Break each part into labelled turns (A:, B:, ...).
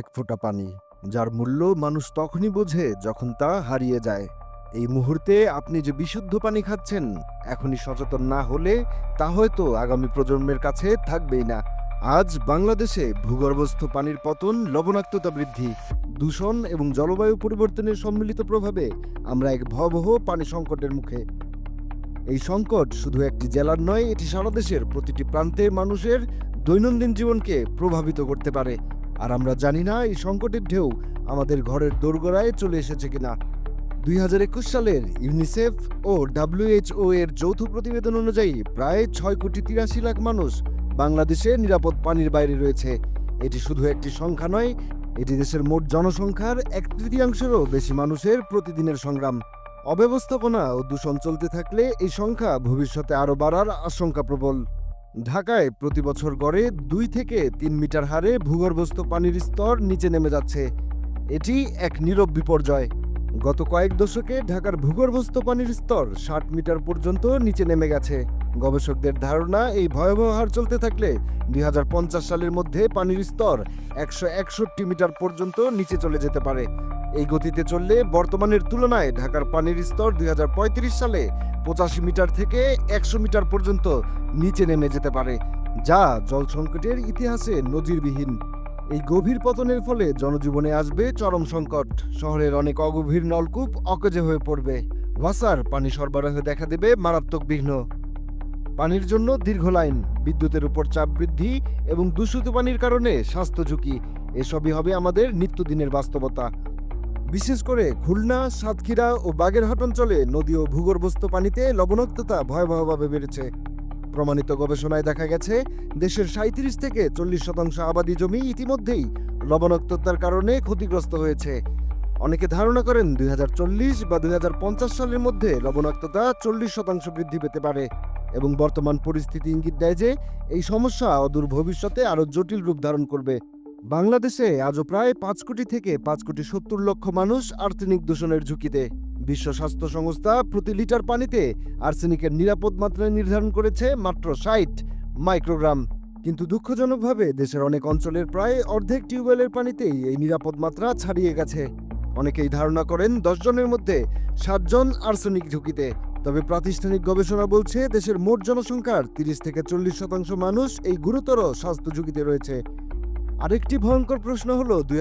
A: এক ফোঁটা পানি, যার মূল্য মানুষ তখনই বোঝে যখন তা হারিয়ে যায়। এই মুহূর্তে আপনি যে বিশুদ্ধ পানি খাচ্ছেন, এখনই সচেতন না হলে তা হয়তো আগামী প্রজন্মের কাছে থাকবেই না। আজ বাংলাদেশে ভূগর্ভস্থ পানির পতন, লবণাক্ততা বৃদ্ধি, দূষণ এবং জলবায়ু পরিবর্তনের সম্মিলিত প্রভাবে আমরা এক ভয়াবহ পানি সংকটের মুখে। এই সংকট শুধু একটি জেলার নয়, এটি সারা দেশের প্রতিটি প্রান্তের মানুষের দৈনন্দিন জীবনকে প্রভাবিত করতে পারে। আর আমরা জানি না এই সংকটের ঢেউ আমাদের ঘরের দোরগোড়ায় চলে এসেছে কিনা। দুই হাজার একুশ সালের ইউনিসেফ ও ডাব্লিউএইচও এর যৌথ প্রতিবেদন অনুযায়ী প্রায় ছয় কোটি তিরাশি লাখ মানুষ বাংলাদেশে নিরাপদ পানির বাইরে রয়েছে। এটি শুধু একটি সংখ্যা নয়, এটি দেশের মোট জনসংখ্যার এক তৃতীয়াংশেরও বেশি মানুষের প্রতিদিনের সংগ্রাম। অব্যবস্থাপনা ও দূষণ চলতে থাকলে এই সংখ্যা ভবিষ্যতে আরও বাড়ার আশঙ্কা প্রবল। ঢাকায় প্রতি বছর গড়ে দুই থেকে তিন মিটার হারে ভূগর্ভস্থ পানির স্তর নিচে নেমে যাচ্ছে। এটি এক নীরব বিপর্যয়। গত কয়েক দশকে ঢাকার ভূগর্ভস্থ পানির স্তর ষাট মিটার পর্যন্ত নিচে নেমে গেছে। গবেষকদের ধারণা, এই ভয়াবহ হার চলতে থাকলে দুই হাজার পঞ্চাশ সালের মধ্যে পানির স্তর একশো একষট্টি মিটার পর্যন্ত নিচে চলে যেতে পারে। এই গতিতে চললে বর্তমানের তুলনায় ঢাকার পানির স্তর দুই হাজার পঁয়ত্রিশ সালে পঁচাশি মিটার থেকে একশো মিটার পর্যন্ত নিচে নেমে যেতে পারে, যা জল সংকটের ইতিহাসে নজিরবিহীন। এই গভীর পতনের ফলে জনজীবনে আসবে চরম সংকট। শহরের অনেক অগভীর নলকূপ অকেজে হয়ে পড়বে। ওয়াসার পানি সরবরাহে দেখা দেবে মারাত্মক বিঘ্ন। পানির জন্য দীর্ঘ লাইন, বিদ্যুতের উপর চাপ বৃদ্ধি এবং দূষিত পানির কারণে স্বাস্থ্য ঝুঁকি। এসবই হবে আমাদের নিত্যদিনের বাস্তবতা। বিশেষ করে খুলনা, সাতক্ষীরা ও বাগেরহাট অঞ্চলে নদী ও ভূগর্ভস্থ পানিতে লবণাক্ততা ভয়াবহভাবে বেড়েছে। প্রমাণিত গবেষণায় দেখা গেছে, দেশের সাঁত্রিশ থেকে চল্লিশ শতাংশ আবাদি জমি ইতিমধ্যেই লবণাক্ততার কারণে ক্ষতিগ্রস্ত হয়েছে। অনেকে ধারণা করেন দুই হাজার চল্লিশ বা দুই হাজার পঞ্চাশ সালের মধ্যে লবণাক্ততা চল্লিশ শতাংশ বৃদ্ধি পেতে পারে এবং বর্তমান পরিস্থিতি ইঙ্গিত দেয় যে, এই সমস্যা অদূর ভবিষ্যতে আরও জটিল রূপ ধারণ করবে। বাংলাদেশে আজও প্রায় পাঁচ কোটি থেকে পাঁচ কোটি সত্তর লক্ষ মানুষ আর্সেনিক দূষণের ঝুঁকিতে। বিশ্ব স্বাস্থ্য সংস্থা প্রতি লিটার পানিতে আর্সেনিকের নিরাপদ মাত্রা নির্ধারণ করেছে মাত্র ষাট মাইক্রোগ্রাম। কিন্তু দুঃখজনকভাবে দেশের অনেক অঞ্চলের প্রায় অর্ধেক টিউবওয়েলের পানিতেই এই নিরাপদ মাত্রা ছাড়িয়ে গেছে। অনেকেই ধারণা করেন জনের মধ্যে সাতজন আর্সেনিক ঝুঁকিতে। তবে প্রাতিষ্ঠানিক গবেষণা বলছে, দেশের মোট জনসংখ্যার তিরিশ থেকে চল্লিশ শতাংশ মানুষ এই গুরুতর স্বাস্থ্য ঝুঁকিতে রয়েছে। আরেকটি ভয়ঙ্কর প্রশ্ন হলো, দুই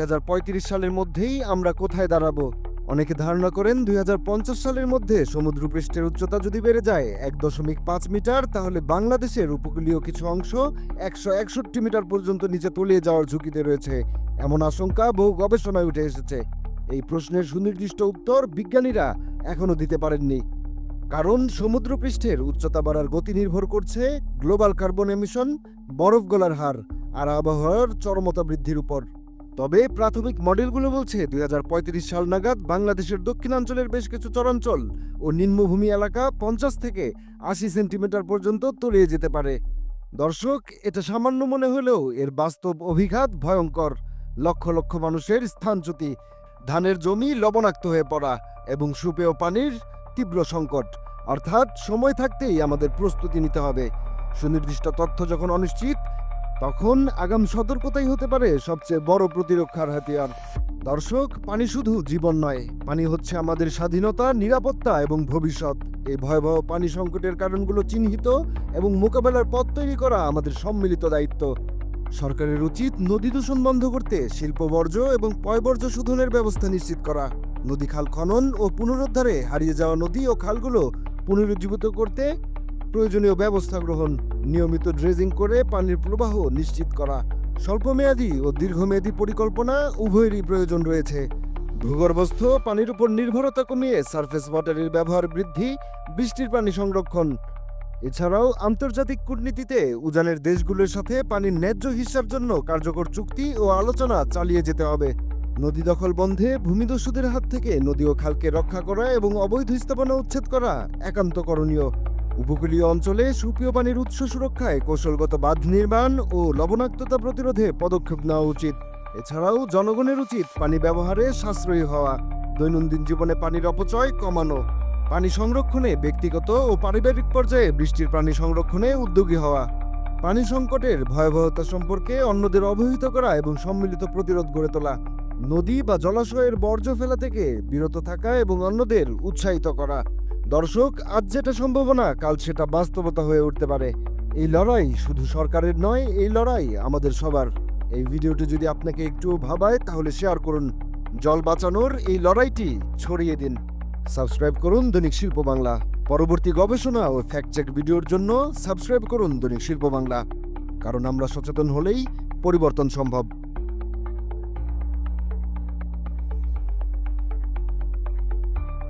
A: সালের মধ্যেই আমরা কোথায় দাঁড়াবো? অনেকে ধারণা করেন, দুই হাজার পঞ্চাশ সালের মধ্যে সমুদ্রপৃষ্ঠের উচ্চতা যদি বেড়ে যায় এক দশমিক পাঁচ মিটার, তাহলে বাংলাদেশের উপকূলীয় কিছু অংশ একশো একষট্টি মিটার পর্যন্ত নিচে তলিয়ে যাওয়ার ঝুঁকিতে রয়েছে। এমন আশঙ্কা বহু গবেষণায় উঠে এসেছে। এই প্রশ্নের সুনির্দিষ্ট উত্তর বিজ্ঞানীরা এখনও দিতে পারেননি। কারণ সমুদ্রপৃষ্ঠের উচ্চতা বাড়ার গতি নির্ভর করছে গ্লোবাল কার্বন এমিশন, বরফ গলার হার। আর আবহাওয়ার চরমতা বৃদ্ধির উপর। তবে প্রাথমিক মডেলগুলো বলছে দু হাজার পঁয়ত্রিশ সাল নাগাদ বাংলাদেশের দক্ষিণাঞ্চলের বেশ কিছু চরাঞ্চল ও নিম্নভূমি এলাকা পঞ্চাশ থেকে আশি সেন্টিমিটার পর্যন্ত তলিয়ে যেতে পারে। দর্শক, এটা সামান্য মনে হলেও এর বাস্তব অভিঘাত ভয়ঙ্কর। লক্ষ লক্ষ মানুষের স্থানচ্যুতি ধানের জমি লবণাক্ত হয়ে পড়া এবং সুপেয় পানির তীব্র সংকট। অর্থাৎ সময় থাকতেই আমাদের প্রস্তুতি নিতে হবে। সুনির্দিষ্ট তথ্য যখন অনিশ্চিত তখন আগাম সতর্কতাই হতে পারে সবচেয়ে বড় প্রতিরক্ষার হাতিয়ার। দর্শক, পানি শুধু জীবন নয়, পানি হচ্ছে আমাদের স্বাধীনতা, নিরাপত্তা এবং ভবিষ্যৎ। এই ভয়াবহ পানি সংকটের কারণগুলো চিহ্নিত এবং মোকাবেলার পথ তৈরি করা আমাদের সম্মিলিত দায়িত্ব। সরকারের উচিত নদী দূষণ বন্ধ করতে, শিল্প বর্জ্য এবং পয়বর্জ্য শোধনের ব্যবস্থা নিশ্চিত করা। নদী খাল খনন ও পুনরুদ্ধারে হারিয়ে যাওয়া নদী ও খালগুলো পুনরুজ্জীবিত করতে প্রয়োজনীয় ব্যবস্থা গ্রহণ, নিয়মিত ড্রেজিং করে পানির প্রবাহ নিশ্চিত করা, স্বল্পমেয়াদী ও দীর্ঘমেয়াদী পরিকল্পনা উভয়েরই প্রয়োজন রয়েছে। ভূগর্ভস্থ পানির উপর নির্ভরতা কমিয়ে সারফেস ওয়াটারের ব্যবহার বৃদ্ধি, বৃষ্টির পানি সংরক্ষণ। এছাড়াও আন্তর্জাতিক কূটনীতিতে উজানের দেশগুলোর সাথে পানির ন্যায্য হিসার জন্য কার্যকর চুক্তি ও আলোচনা চালিয়ে যেতে হবে। নদী দখল বন্ধে ভূমিদস্যুদের হাত থেকে নদী ও খালকে রক্ষা করা এবং অবৈধ স্থাপনা উচ্ছেদ করা একান্ত করণীয়। উপকূলীয় অঞ্চলে সুপেয় পানির উৎস সুরক্ষায় কৌশলগত বাঁধ নির্মাণ ও লবণাক্ততা প্রতিরোধে পদক্ষেপ নেওয়া উচিত। এছাড়াও জনগণের উচিত পানি ব্যবহারে সাশ্রয়ী হওয়া, দৈনন্দিন জীবনে পানির অপচয় কমানো, পানি সংরক্ষণে ব্যক্তিগত ও পারিবারিক পর্যায়ে বৃষ্টির পানি সংরক্ষণে উদ্যোগী হওয়া, পানি সংকটের ভয়াবহতা সম্পর্কে অন্যদের অবহিত করা এবং সম্মিলিত প্রতিরোধ গড়ে তোলা, নদী বা জলাশয়ের বর্জ্য ফেলা থেকে বিরত থাকা এবং অন্যদের উৎসাহিত করা। দর্শক, আজ যেটা সম্ভাবনা, কাল সেটা বাস্তবতা হয়ে উঠতে পারে। এই লড়াই শুধু সরকারের নয়, এই লড়াই আমাদের সবার। এই ভিডিওটি যদি আপনাকে একটু ভাবায়, তাহলে শেয়ার করুন। জল বাঁচানোর এই লড়াইটি ছড়িয়ে দিন। সাবস্ক্রাইব করুন দৈনিক শিল্প বাংলা। পরবর্তী গবেষণা ও ফ্যাক্ট চেক ভিডিওর জন্য সাবস্ক্রাইব করুন দৈনিক শিল্প বাংলা। কারণ আমরা সচেতন হলেই পরিবর্তন সম্ভব।